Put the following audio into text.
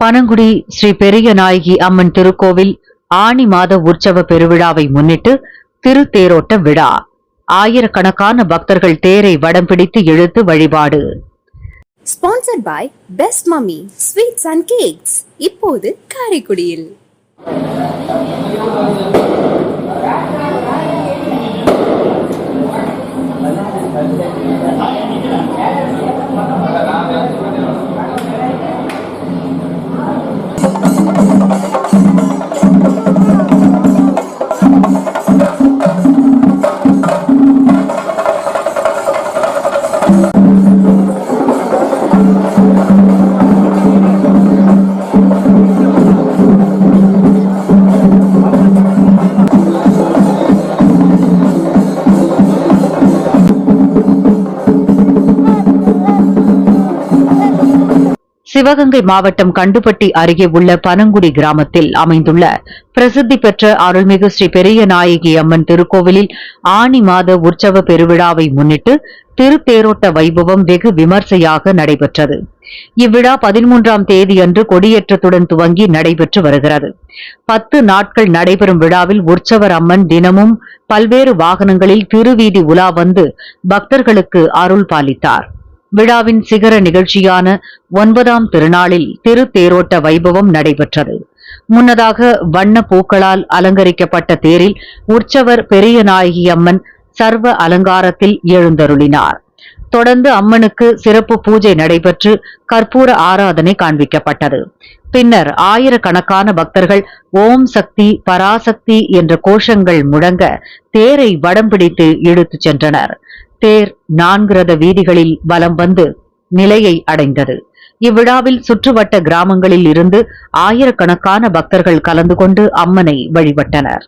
பனங்குடி ஸ்ரீ பெரிய நாயகி அம்மன் திருக்கோவில் ஆனி மாத உற்சவ பெருவிழாவை முன்னிட்டு திருத்தேரோட்ட விழா. ஆயிரக்கணக்கான பக்தர்கள் தேரை வடம் பிடித்து இழுத்து வழிபாடு. Sponsored by best mummy sweets and cakes இப்போது காரைக்குடியில். Thank you. சிவகங்கை மாவட்டம் கண்டுபட்டி அருகே உள்ள பனங்குடி கிராமத்தில் அமைந்துள்ள பிரசித்தி பெற்ற அருள்மிகு ஸ்ரீ பெரிய நாயகி அம்மன் திருக்கோவிலில் ஆணி மாத உற்சவ பெருவிழாவை முன்னிட்டு திருத்தேரோட்ட வைபவம் வெகு விமர்சையாக நடைபெற்றது. இவ்விழா பதிமூன்றாம் தேதியன்று கொடியேற்றத்துடன் துவங்கி நடைபெற்று வருகிறது. பத்து நாட்கள் நடைபெறும் விழாவில் உற்சவர் அம்மன் தினமும் பல்வேறு வாகனங்களில் திருவீதி உலா வந்து பக்தர்களுக்கு அருள் பாலித்தார். விழாவின் சிகர நிகழ்ச்சியான ஒன்பதாம் திருநாளில் திருத்தேரோட்ட வைபவம் நடைபெற்றது. முன்னதாக வண்ண பூக்களால் அலங்கரிக்கப்பட்ட தேரில் உற்சவர் பெரிய நாயகி அம்மன் சர்வ அலங்காரத்தில் எழுந்தருளினார். தொடர்ந்து அம்மனுக்கு சிறப்பு பூஜை நடைபெற்று கற்பூர ஆராதனை காண்பிக்கப்பட்டது. பின்னர் ஆயிரக்கணக்கான பக்தர்கள் ஓம் சக்தி பராசக்தி என்ற கோஷங்கள் முழங்க தேரை வடம் பிடித்து இழுத்துச் சென்றனர். தேர் நான்கு ரத வீதிகளில் வலம் வந்து நிலையை அடைந்தது. இவ்விழாவில் சுற்றுவட்ட கிராமங்களில் இருந்து ஆயிரக்கணக்கான பக்தர்கள் கலந்து கொண்டு அம்மனை வழிபட்டனர்.